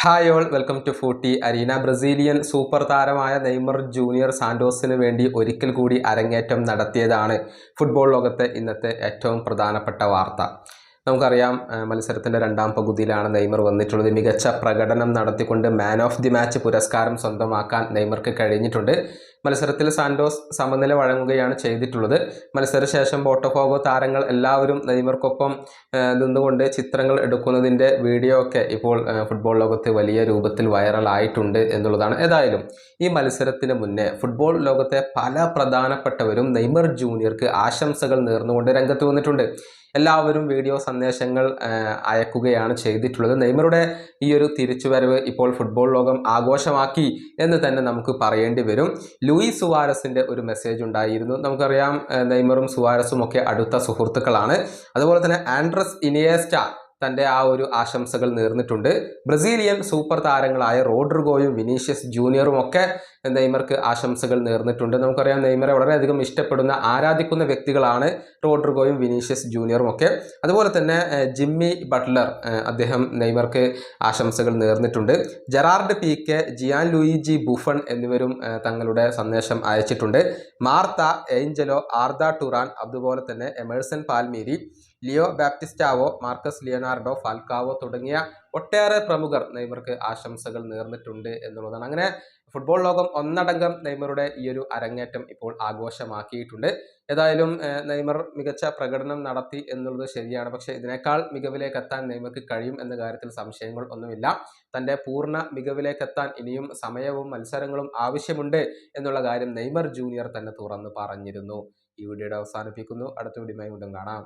Hi all welcome to footy arena. Brazilian super താരമായ Neymar junior സാന്റോസിന് വേണ്ടി ഒരിക്കൽ കൂടി അരങ്ങേറ്റം നടത്തിയതാണ് ഫുട്ബോൾ ലോകത്തെ ഇന്നത്തെ ഏറ്റവും പ്രധാനപ്പെട്ട വാർത്ത. നമുക്കറിയാം മത്സരത്തിന്റെ രണ്ടാം പകുതിയിലാണ് നെയ്മർ വന്നിട്ടുള്ളത്. മികച്ച പ്രകടനം നടത്തിക്കൊണ്ട് മാൻ ഓഫ് ദി മാച്ച് പുരസ്കാരം സ്വന്തമാക്കാൻ നെയ്മർക്ക് കഴിഞ്ഞിട്ടുണ്ട്. മത്സരത്തിൽ സാൻഡോസ് സമനില വഴങ്ങുകയാണ് ചെയ്തിട്ടുള്ളത്. മത്സരശേഷം ബോട്ടോഫോഗോ താരങ്ങൾ എല്ലാവരും നെയ്മർക്കൊപ്പം നിന്നുകൊണ്ട് ചിത്രങ്ങൾ എടുക്കുന്നതിന്റെ വീഡിയോ ഒക്കെ ഇപ്പോൾ ഫുട്ബോൾ ലോകത്ത് വലിയ രൂപത്തിൽ വൈറലായിട്ടുണ്ട് എന്നുള്ളതാണ്. ഏതായാലും ഈ മത്സരത്തിന് മുന്നേ ഫുട്ബോൾ ലോകത്തെ പല പ്രധാനപ്പെട്ടവരും നെയ്മർ ജൂനിയർക്ക് ആശംസകൾ നേർന്നുകൊണ്ട് രംഗത്ത് വന്നിട്ടുണ്ട്. എല്ലാവരും വീഡിയോ സന്ദേശങ്ങൾ അയക്കുകയാണ് ചെയ്തിട്ടുള്ളത്. നെയ്മറുടെ ഈ ഒരു തിരിച്ചുവരവ് ഇപ്പോൾ ഫുട്ബോൾ ലോകം ആഘോഷമാക്കി എന്ന് തന്നെ നമുക്ക് പറയേണ്ടി വരും. ലൂയിസ് സുവാരസിന്റെ ഒരു മെസ്സേജ് ഉണ്ടായിരുന്നു. നമുക്കറിയാം നെയ്മറും സുവാരസും ഒക്കെ അടുത്ത സുഹൃത്തുക്കളാണ്. അതുപോലെ തന്നെ ആൻഡ്രസ് ഇനിയേസ്റ്റ തന്റെ ആ ഒരു ആശംസകൾ നേർന്നിട്ടുണ്ട്. ബ്രസീലിയൻ സൂപ്പർ താരങ്ങളായ റോഡ്രിഗോയും വിനീഷ്യസ് ജൂനിയറും ഒക്കെ നെയ്മർക്ക് ആശംസകൾ നേർന്നിട്ടുണ്ട്. നമുക്കറിയാം നെയ്മറെ വളരെയധികം ഇഷ്ടപ്പെടുന്ന ആരാധിക്കുന്ന വ്യക്തികളാണ് റോഡ്രിഗോയും വിനീഷ്യസ് ജൂനിയറും ഒക്കെ. അതുപോലെ തന്നെ ജിമ്മി ബട്ട്ലർ അദ്ദേഹം നെയ്മർക്ക് ആശംസകൾ നേർന്നിട്ടുണ്ട്. Gerard P K Gianluigi Buffon എന്നിവരും തങ്ങളുടെ സന്ദേശം അയച്ചിട്ടുണ്ട്. മാർത്ത ഏഞ്ചലോ ആർദ ടുറാൻ അതുപോലെ തന്നെ Emerson Palmieri Leo Baptistao Marcus Leonardo Falcao തുടങ്ങിയ ഒട്ടേറെ പ്രമുഖർ നെയ്മർക്ക് ആശംസകൾ നേർന്നിട്ടുണ്ട് എന്നുള്ളതാണ്. അങ്ങനെ ഫുട്ബോൾ ലോകം ഒന്നടങ്കം നെയ്മറുടെ ഈ ഒരു അരങ്ങേറ്റം ഇപ്പോൾ ആഘോഷമാക്കിയിട്ടുണ്ട്. ഏതായാലും നെയ്മർ മികച്ച പ്രകടനം നടത്തി എന്നുള്ളത് ശരിയാണ്. പക്ഷെ ഇതിനേക്കാൾ മികവിലേക്ക് എത്താൻ നെയ്മർക്ക് കഴിയും എന്ന കാര്യത്തിൽ സംശയങ്ങൾ ഒന്നുമില്ല. തന്റെ പൂർണ മികവിലേക്ക് എത്താൻ ഇനിയും സമയവും മത്സരങ്ങളും ആവശ്യമുണ്ട് എന്നുള്ള കാര്യം നെയ്മർ ജൂനിയർ തന്നെ തുറന്ന് പറഞ്ഞിരുന്നു. ഈ വീഡിയോയുടെ അവസാനിപ്പിക്കുന്നു. അടുത്ത വീഡിയോയുമായി വീണ്ടും കാണാം.